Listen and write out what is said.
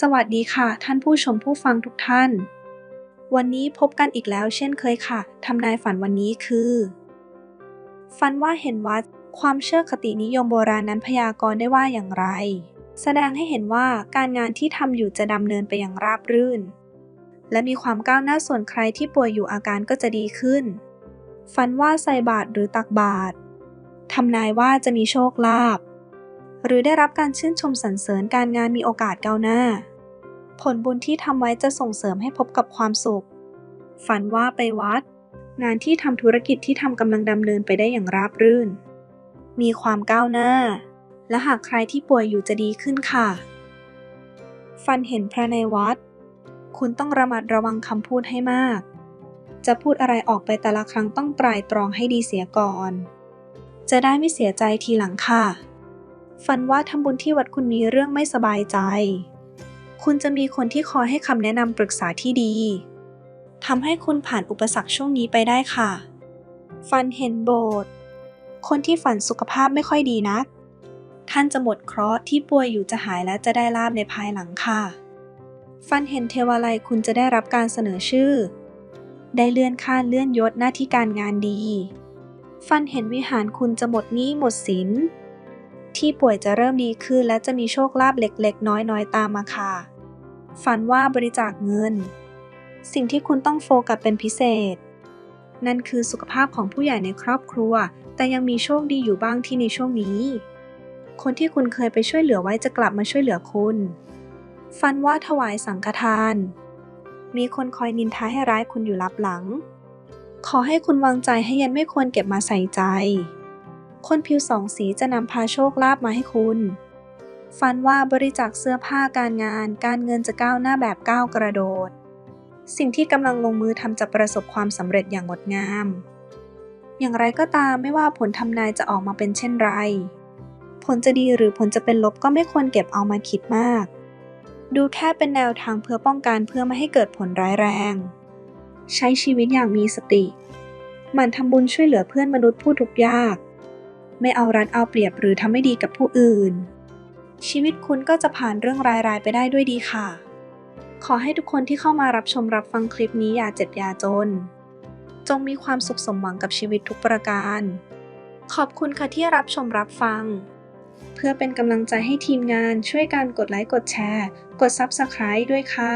สวัสดีค่ะ ท่านผู้ชมผู้ฟังทุกท่าน วันนี้พบกันอีกแล้วเช่นเคยค่ะทำนายฝันวันนี้คือ ฝันว่าเห็นวัด ความเชื่อคตินิยมโบราณนั้นพยากรณ์ได้ว่าอย่างไร แสดงให้เห็นว่าการงานที่ทำอยู่จะดำเนินไปอย่างราบรื่น และมีความก้าวหน้าส่วนใครที่ป่วยอยู่อาการก็จะดีขึ้น ฝันว่าใส่บาตรหรือตักบาตรทำนายว่าจะมีโชคลาภ หรือได้รับการชื่นชมสรรเสริญการงานมีโอกาสก้าวหน้า ผลบุญที่ทำไว้จะส่งเสริมให้พบกับความสุข ฝันว่าไปวัด งานที่ทำธุรกิจที่ทำกำลังดำเนินไปได้อย่างราบรื่น มีความก้าวหน้า และหากใครที่ป่วยอยู่จะดีขึ้นค่ะฝันเห็นพระในวัด คุณต้องระมัดระวังคำพูดให้มาก จะพูดอะไรออกไปแต่ละครั้งต้องไตรตรองให้ดีเสียก่อน จะได้ไม่เสียใจทีหลังค่ะ ฝันว่าทำบุญที่วัดคุณมีเรื่องไม่สบายใจ คุณจะมีคนที่คอยให้คำแนะนำปรึกษาที่ดีทำให้คุณผ่านอุปสรรคช่วงนี้ไปได้ค่ะ ฝันเห็นโบสถ์คนที่ฝันสุขภาพไม่ค่อยดีนัก ท่านจะหมดเคราะห์ที่ป่วยอยู่จะหายและจะได้ลาบในภายหลังค่ะฝันเห็นเทวาลัยคุณจะได้รับการเสนอชื่อ ได้เลื่อนขั้นเลื่อนยศหน้าที่การงานดีฝันเห็นวิหารคุณจะหมดหนี้หมดสิน ที่ป่วยจะเริ่มดีขึ้น และจะมีโชคลาภเล็กๆ น้อยๆ ตามมาค่ะ ฝันว่าบริจาคเงิน สิ่งที่คุณต้องโฟกัสเป็นพิเศษ นั่นคือสุขภาพของผู้ใหญ่ในครอบครัว แต่ยังมีโชคดีอยู่บ้างที่ในช่วงนี้ คนที่คุณเคยไปช่วยเหลือไว้จะกลับมาช่วยเหลือคุณ ฝันว่าถวายสังฆทาน มีคนคอยนินทาให้ร้ายคุณอยู่ลับหลัง ขอให้คุณวางใจให้ยันไม่ควรเก็บมาใส่ใจ คนผิวสองสีจะนำพาโชคลาภมาให้คุณ ฝันว่าบริจาคเสื้อผ้าการงาน การเงินจะก้าวหน้าแบบก้าวกระโดด สิ่งที่กำลังลงมือทำจะประสบความสำเร็จอย่างงดงาม อย่างไรก็ตามไม่ว่าผลทำนายจะออกมาเป็นเช่นไร ผลจะดีหรือผลจะเป็นลบก็ไม่ควรเก็บเอามาคิดมาก ดูแค่เป็นแนวทางเพื่อป้องกันเพื่อไม่ให้เกิดผลร้ายแรง ใช้ชีวิตอย่างมีสติหมั่นทำบุญช่วยเหลือเพื่อนมนุษย์ผู้ทุกข์ยาก ไม่เอารัดเอาเปรียบหรือทำไม่ดีกับผู้อื่น ชีวิตคุณก็จะผ่านเรื่องรายๆไปได้ด้วยดีค่ะ ขอให้ทุกคนที่เข้ามารับชมรับฟังคลิปนี้อย่าเจ็บอย่าจน จงมีความสุขสมหวังกับชีวิตทุกประการ ขอบคุณค่ะที่รับชมรับฟัง เพื่อเป็นกำลังใจให้ทีมงานช่วยการกดไลค์กดแชร์ กด Subscribe ด้วยค่ะ